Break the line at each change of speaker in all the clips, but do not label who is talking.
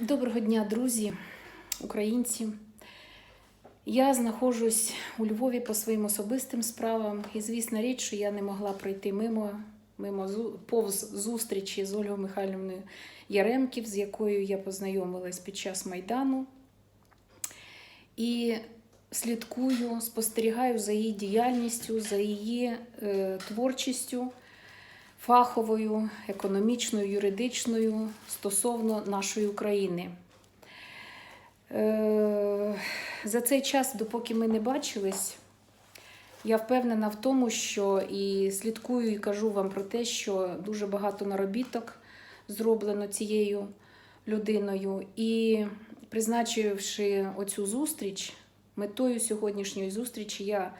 Доброго дня, друзі, українці. Я знаходжусь у Львові по своїм особистим справам, і звісна річ, що я не могла пройти мимо, мимо повз зустрічі з Ольгою Михайлівною Яремків, з якою я познайомилась під час Майдану. І слідкую, спостерігаю за її діяльністю, за її е, творчістю фаховою, економічною, юридичною стосовно нашої України. Е, За цей час, допоки ми не бачились, я впевнена в тому, що і слідкую і кажу вам про те, що дуже багато наробіток зроблено цією людиною. І призначивши оцю зустріч, метою сьогоднішньої зустрічі я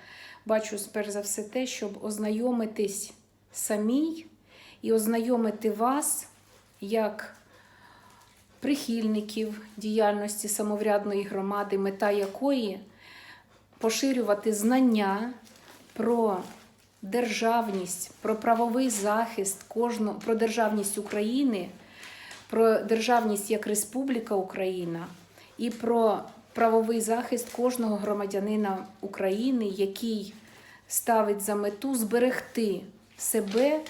бачу перш за все те, щоб ознайомитись самій і ознайомити вас як прихильників діяльності самоврядної громади, мета якої поширювати знання про державність, про правовий захист кожного, про державність України, про державність як Республіка Україна і про правовий захист кожного громадянина України, який ставить за мету зберегти себе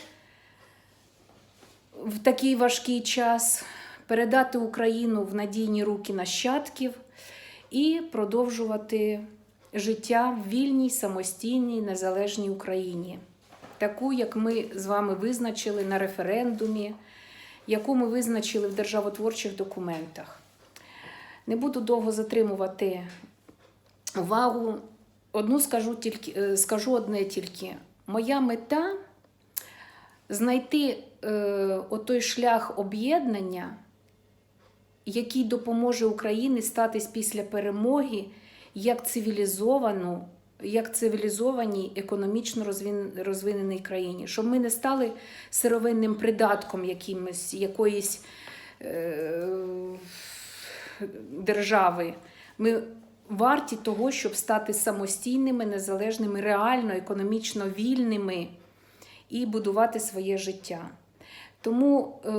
в такий важкий час, передати Україну в надійні руки нащадків і продовжувати життя в вільній, самостійній, незалежній Україні, таку, як ми з вами визначили на референдумі, яку ми визначили в державотворчих документах. Не буду довго затримувати увагу. Одну скажу тільки, е, скажу одне тільки. Моя мета знайти е, отой шлях об'єднання, який допоможе Україні статись після перемоги як цивілізовану, як цивілізованій економічно розвин- розвиненій країні, щоб ми не стали сировинним придатком якимось, якоїсь е, держави. Ми варті того, щоб стати самостійними, незалежними, реально економічно вільними і будувати своє життя. Тому, е,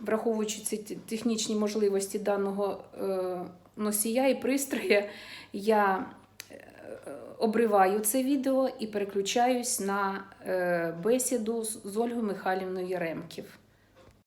враховуючи ці технічні можливості даного е, носія і пристроя, я е, обриваю це відео і переключаюсь на бесіду з Ольгою Михайлівною Яремків.